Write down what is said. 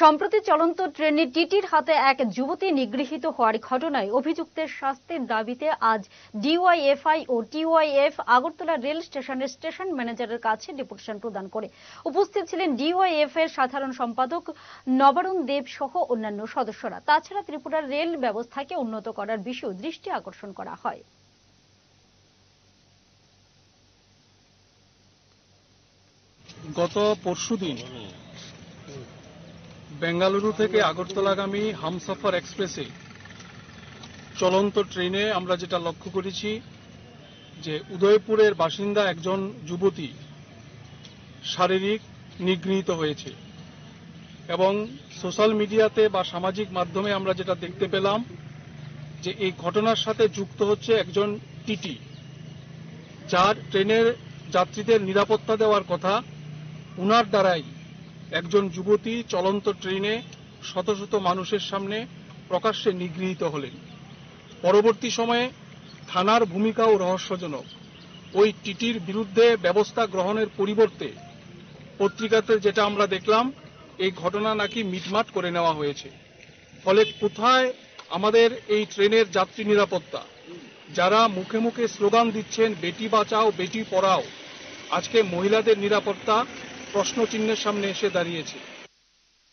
সম্প্রতি চলন্ত ট্রেনে টিটির হাতে এক যুবতী নিগৃহীত হওয়ার ঘটনায় অভিযুক্তের শাস্তির দাবিতে আজ ডিওয়াইএফআই ও টিওয়াইএফ আগরতলা রেল স্টেশনের স্টেশন ম্যানেজারের কাছে ডেপুটেশন প্রদান করে। উপস্থিত ছিলেন ডিওয়াইএফ এর সাধারণ সম্পাদক নবারুণ দেব সহ অন্যান্য সদস্যরা। তাছাড়া ত্রিপুরার রেল ব্যবস্থাকে উন্নত করার বিষয়েও দৃষ্টি আকর্ষণ করা হয়। গত পরশুদিন বেঙ্গালুরু থেকে আগরতলাগামী হামসফর এক্সপ্রেসে চলন্ত ট্রেনে আমরা যেটা লক্ষ্য করেছি, যে উদয়পুরের বাসিন্দা একজন যুবতী শারীরিক নিগৃহীত হয়েছে এবং সোশ্যাল মিডিয়াতে বা সামাজিক মাধ্যমে আমরা যেটা দেখতে পেলাম, যে এই ঘটনার সাথে যুক্ত হচ্ছে একজন টিটি, যার ট্রেনের যাত্রীদের নিরাপত্তা দেওয়ার কথা উনার দ্বারাই একজন যুবতী চলন্ত ট্রেনে শত শত মানুষের সামনে প্রকাশ্যে নিগৃহীত হলেন। পরবর্তী সময়ে থানার ভূমিকাও রহস্যজনক। ওই টিটির বিরুদ্ধে ব্যবস্থা গ্রহণের পরিবর্তে পত্রিকাতে যেটা আমরা দেখলাম, এই ঘটনা নাকি মিটমাট করে নেওয়া হয়েছে। ফলে কোথায় আমাদের এই ট্রেনের যাত্রী নিরাপত্তা? যারা মুখে মুখে স্লোগান দিচ্ছেন, বেটি বাঁচাও, বেটি পড়াও। আজকে মহিলাদের নিরাপত্তা প্রশ্নচিহ্নের সামনে এসে দাঁড়িয়েছে।